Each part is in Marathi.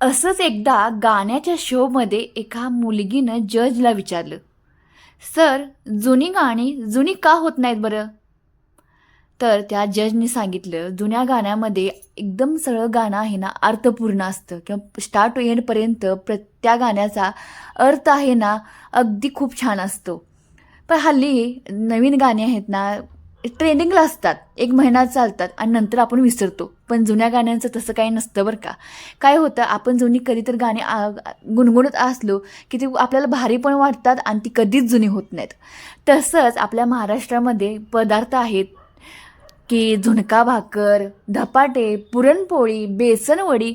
असंच एकदा गाण्याच्या शोमध्ये एका मुलगीनं जजला विचारलं सर जुनी गाणी जुनी का होत नाहीत बरं? तर त्या जजनी सांगितलं जुन्या गाण्यामध्ये एकदम सरळ गाणं आहे ना अर्थपूर्ण असतं किंवा स्टार्ट टू एंडपर्यंत प्र त्या गाण्याचा अर्थ आहे ना अगदी खूप छान असतो. पण हल्ली नवीन गाणी आहेत ना ट्रेंडिंगला असतात. एक महिना चालतात आणि नंतर आपण विसरतो. पण जुन्या गाण्यांचं तसं काही नसतं बरं का. काय होतं आपण जुनी कधी तर गाणी गुणगुणत असलो की ती आपल्याला भारी पण वाटतात आणि ती कधीच जुनी होत नाहीत. तसंच आपल्या महाराष्ट्रामध्ये पदार्थ आहेत की झुणका भाकर धपाटे पुरणपोळी बेसनवडी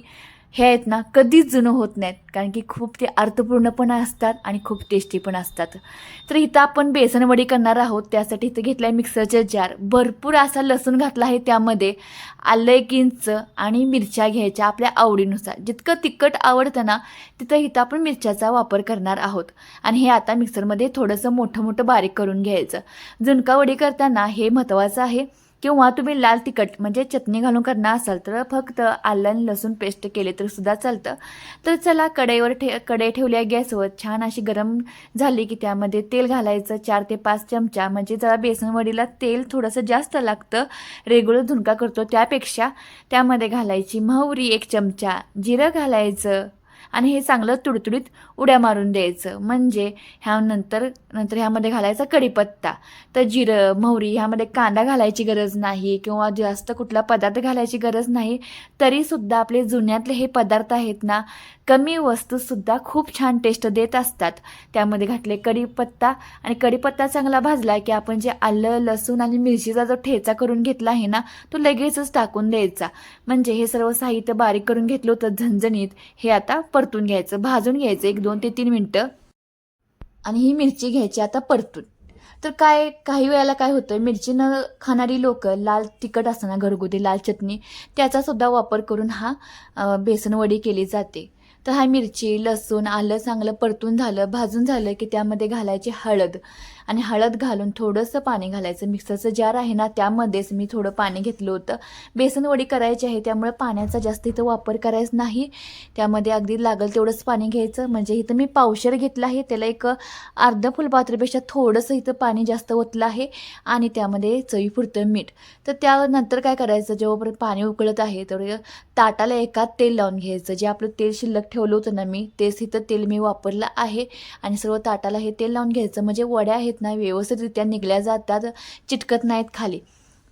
हे आहेत ना कधीच जुनं होत नाहीत. कारण की खूप ते अर्थपूर्ण पण असतात आणि खूप टेस्टी पण असतात. तर इथं आपण बेसनवडी करणार आहोत. त्यासाठी इथं घेतला आहे मिक्सरचा जार. भरपूर असा लसूण घातला आहे त्यामध्ये आलं एक इंच आणि मिरच्या घ्यायच्या आपल्या आवडीनुसार. जितकं तिखट आवडतं ना तिथं इथं आपण मिरच्याचा वापर करणार आहोत. आणि हे आता मिक्सरमध्ये थोडंसं मोठं मोठं बारीक करून घ्यायचं. झुणकावडी करताना हे महत्त्वाचं आहे. किंवा तुम्ही लाल तिखट म्हणजे चटणी घालून करणार असाल तर फक्त आलं आणि लसूण पेस्ट केले तर सुद्धा चालतं. तर चला कढईवर ठे कढई ठेवल्या गॅसवर छान अशी गरम झाली की त्यामध्ये तेल घालायचं चार ते पाच चमचा म्हणजे जरा बेसनवडीला तेल थोडंसं जास्त लागतं. रेग्युलर झुणका करतो त्यापेक्षा त्यामध्ये घालायची महुरी एक चमचा जिरं घालायचं आणि हे चांगलं तुडतुडीत उड्या मारून द्यायचं. म्हणजे ह्यानंतर नंतर ह्यामध्ये घालायचा कढीपत्ता. तर जिरं मोहरी ह्यामध्ये कांदा घालायची गरज नाही किंवा जास्त कुठला पदार्थ घालायची गरज नाही तरीसुद्धा आपले जुन्यातले हे पदार्थ आहेत ना कमी वस्तूसुद्धा खूप छान टेस्ट देत असतात. त्यामध्ये घातले कढीपत्ता आणि कढीपत्ता चांगला भाजला की आपण जे आलं लसूण आणि मिरचीचा जो ठेचा करून घेतला आहे ना तो लगेचच टाकून द्यायचा. म्हणजे हे सर्व साहित्य बारीक करून घेतलं होतं झणझणीत हे आता परतून घ्यायचं भाजून घ्यायचं एक दोन ते तीन मिनटं. आणि ही मिरची घ्यायची आता परतून. तर काय काही वेळेला काय होतं मिरची न खाणारी लोक लाल तिखट असताना घरगुती लाल चटणी त्याचा सुद्धा वापर करून हा बेसनवडी केली जाते. तर हा मिरची लसूण आलं चांगलं परतून झालं भाजून झालं की त्यामध्ये घालायची हळद. आणि हळद घालून थोडंसं पाणी घालायचं. मिक्सरचं जार आहे ना त्यामध्येच मी थोडं पाणी घेतलं होतं. बेसनवडी करायची आहे त्यामुळे पाण्याचा जास्त इथं वापर करायचा नाही. त्यामध्ये अगदी लागल तेवढंच पाणी घ्यायचं. म्हणजे इथं मी पावशर घेतलं आहे. त्याला एक अर्ध फुलपात्रीपेक्षा थोडंसं इथं पाणी जास्त ओतलं आहे. आणि त्यामध्ये चवीपुरतं मीठ. तर त्यानंतर काय करायचं? जेव्हापर्यंत पाणी उकळत आहे तर ताटाला एका तेल लावून घ्यायचं. जे आपलं तेल शिल्लक ठेवलं होतं ना मी तेच इथं तेल मी वापरलं आहे. आणि सर्व ताटाला हे तेल लावून घ्यायचं. म्हणजे वड्या आहेत नाही व्यवस्थितरित्या निघल्या जातात चिटकत नाहीत खाली.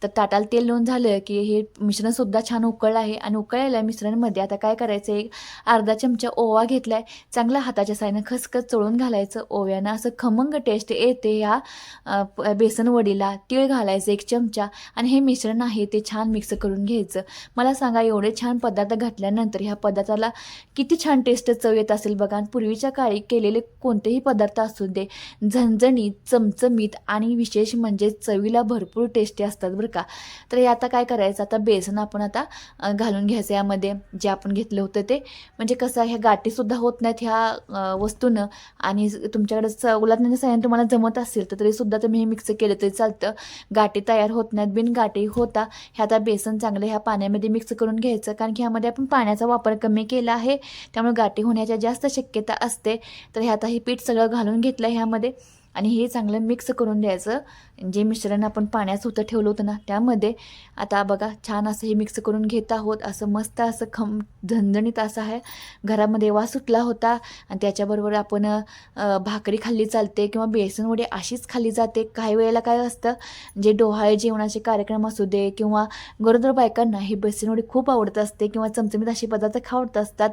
तर ताटाला तेल लावून झालं की हे मिश्रणसुद्धा छान उकळलं आहे. आणि उकळलेल्या मिश्रणमध्ये आता काय करायचं? एक अर्धा चमचा ओवा घेतला आहे चांगला हाताच्या साईनं खसखस चोळून घालायचं. ओव्यानं असं खमंग टेस्ट येते ह्या बेसन वडीला. तीळ घालायचं एक चमचा आणि हे मिश्रण आहे ते छान मिक्स करून घ्यायचं. मला सांगा एवढे छान पदार्थ घातल्यानंतर ह्या पदार्थाला किती छान टेस्ट चव येत असेल बघा. आणि पूर्वीच्या काळी केलेले कोणतेही पदार्थ असू दे झणझणीत चमचमीत आणि विशेष म्हणजे चवीला भरपूर टेस्टी असतात बरं का? तर हे आता काय करायचं? आता बेसन आपण आता घालून घ्यायचं यामध्ये. जे आपण घेतलं होतं ते. म्हणजे कसं ह्या गाठीसुद्धा होत नाहीत ह्या वस्तूनं. आणि तुमच्याकडे स उलटण्याच्या साह्याने तुम्हाला जमत असेल तर तरीसुद्धा तुम्ही हे मिक्स केलं तरी चालतं. गाठी तयार होत नाहीत बिन गाठी होता. ह्या आता बेसन चांगलं ह्या पाण्यामध्ये मिक्स करून घ्यायचं. कारण की ह्यामध्ये आपण पाण्याचा वापर कमी केला आहे. त्यामुळे गाठी होण्याच्या जास्त शक्यता असते. तर हे आता हे पीठ सगळं घालून घेतलं ह्यामध्ये. आणि हे चांगलं मिक्स करून द्यायचं जे मिश्रण आपण पाण्यात होतं ठेवलं होतं ना त्यामध्ये आता बघा छान असं हे मिक्स करून घेत आहोत. असं मस्त असं खम झणझणीत असं आहे. घरामध्ये वास सुटला होता आणि त्याच्याबरोबर आपण भाकरी खाल्ली चालते किंवा बेसनवडी अशीच खाल्ली जाते. काही वेळेला काय असतं जे डोहाळे जेवणाचे कार्यक्रम असू दे किंवा गरोदर बायकांना ही बेसनवडी खूप आवडत असते किंवा चमचमीत असे पदार्थ खावडत असतात.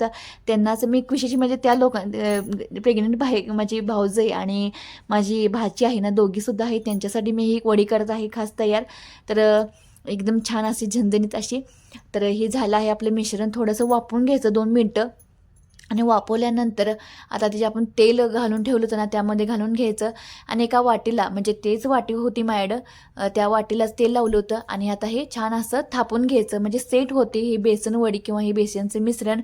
त्यांनाच मी विशेष म्हणजे त्या लोक प्रेग्नंट भाई माझी भाऊजई आणि माझी भाची आहे ना दोघीसुद्धा आहे त्यांच्यासाठी मी ही वडी करत आहे खास तयार. तर एकदम छान अशी झणझणीत अशी तर हे झालं आहे आपलं मिश्रण. थोडंसं वापरून घ्यायचं दोन मिनटं. आणि वापरल्यानंतर आता त्याचे आपण तेल घालून ठेवलं होतं ना त्यामध्ये घालून घ्यायचं. आणि एका वाटीला म्हणजे तेच वाटी होती माझ्याकडं त्या वाटीलाच तेल लावलं होतं. आणि आता हे छान असं थापून घ्यायचं. म्हणजे सेट होते हे बेसन वडी किंवा हे बेसनचं मिश्रण.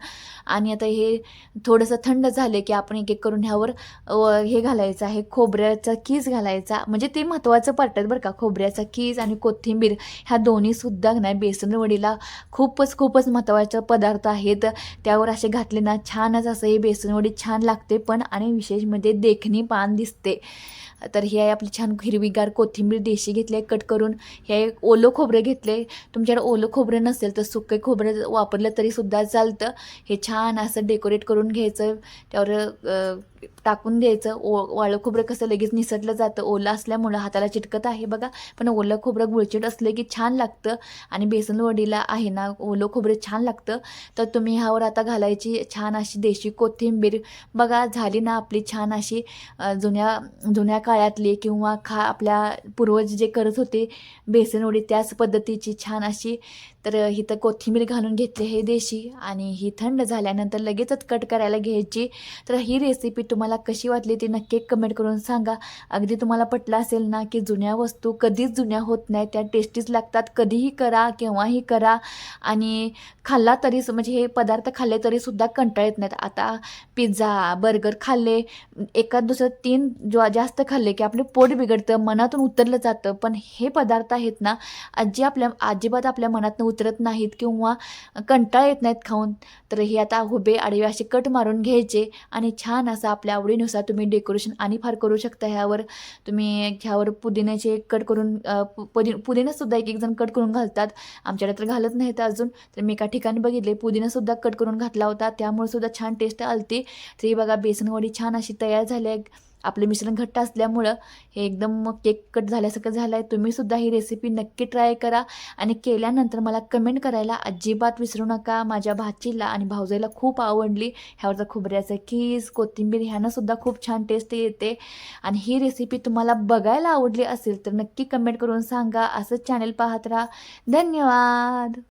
आणि आता हे थोडंसं थंड झालं की आपण एक एक करून ह्यावर हे घालायचं आहे. खोबऱ्याचा कीज घालायचा. म्हणजे ते महत्त्वाचं पार्ट आहे बरं का. खोबऱ्याचा कीज आणि कोथिंबीर ह्या दोन्हीसुद्धा नाही बेसन वडीला खूपच खूपच महत्त्वाचे पदार्थ आहेत. त्यावर असे घातले ना छान छानच असं हे बेसनवडी छान लागते पण आणि विशेष म्हणजे देखणी पान दिसते. तर हे आहे आपली छान हिरवीगार कोथिंबीर देशी घेतले कट करून. हे ओलं खोबरं घेतले तुमच्याकडे ओलं खोबरं नसेल तर सुके खोबरं वापरलं तरी सुद्धा चालतं. हे छान असं डेकोरेट करून घ्यायचं. त्यावर टाकून द्यायचं. ओ वाळं खोबरं कसं लगेच निसटलं जातं. ओलं असल्यामुळं हाताला चिटकत आहे बघा. पण ओलं खोबरं गुळचिट असलं की छान लागतं. आणि बेसन वडीला आहे ना ओलं खोबरं छान लागतं. तर तुम्ही ह्यावर आता घालायची छान अशी देशी कोथिंबीर. बघा झाली ना आपली छान अशी जुन्या जुन्या काळातली किंवा खा आपल्या पूर्वज जे करत होते बेसनवडी त्याच पद्धतीची छान अशी. तर इथं कोथिंबीर घालून घेतली हे देशी आणि ही थंड झाल्यानंतर लगेचच कट करायला घ्यायची. तर ही रेसिपी तुम्हाला कशी वाटली ती नक्की कमेंट करून सांगा. अगदी तुम्हाला पटलं असेल ना की जुन्या वस्तू कधीच जुन्या होत नाही त्या टेस्टीच लागतात कधीही करा केव्हाही करा आणि खाल्ला तरी म्हणजे हे पदार्थ खाल्ले तरी सुद्धा नाहीत येत आता पिझ्झा बर्गर खाल्ले. एका दुसरं तीन ज्वा जास्त खाल्ले की आपले पोट बिघडतं मनातून उतरलं जातं. पण हे पदार्थ आहेत ना आजी आपल्या अजिबात आपल्या मनातून उतरत नाहीत किंवा कंटाळ येत नाहीत खाऊन. तर हे आता हुबे आडवे असे कट मारून घ्यायचे आणि छान असं आपल्या आवडीनुसार तुम्ही डेकोरेशन आणि फार करू शकता ह्यावर. तुम्ही ह्यावर पुदिन्याचे कट करून अ, पुदि पुदिनासुद्धा एक एक जण कट करून घालतात. आमच्याकडे तर घालत नाहीत अजून. तर मी एका ठिकाणी बघितले पुदिनासुद्धा कट करून घातला होता. त्यामुळे सुद्धा छान टेस्ट आलती. तर ही बघा बेसनवडी छान अशी तयार झाली आहे आपलं मिश्रण घट्ट असल्यामुळं हे एकदम मग केक कट झाल्यासारखं झालं आहे तुम्हीसुद्धा ही रेसिपी नक्की ट्राय करा. आणि केल्यानंतर मला कमेंट करायला अजिबात विसरू नका. माझ्या भाचीला आणि भाऊजाईला खूप आवडली. ह्यावरचा खोबऱ्याचं खीस कोथिंबीर ह्यानंसुद्धा खूप छान टेस्ट येते. आणि ही रेसिपी तुम्हाला बघायला आवडली असेल तर नक्की कमेंट करून सांगा. असंच चॅनल पाहत राहा. धन्यवाद!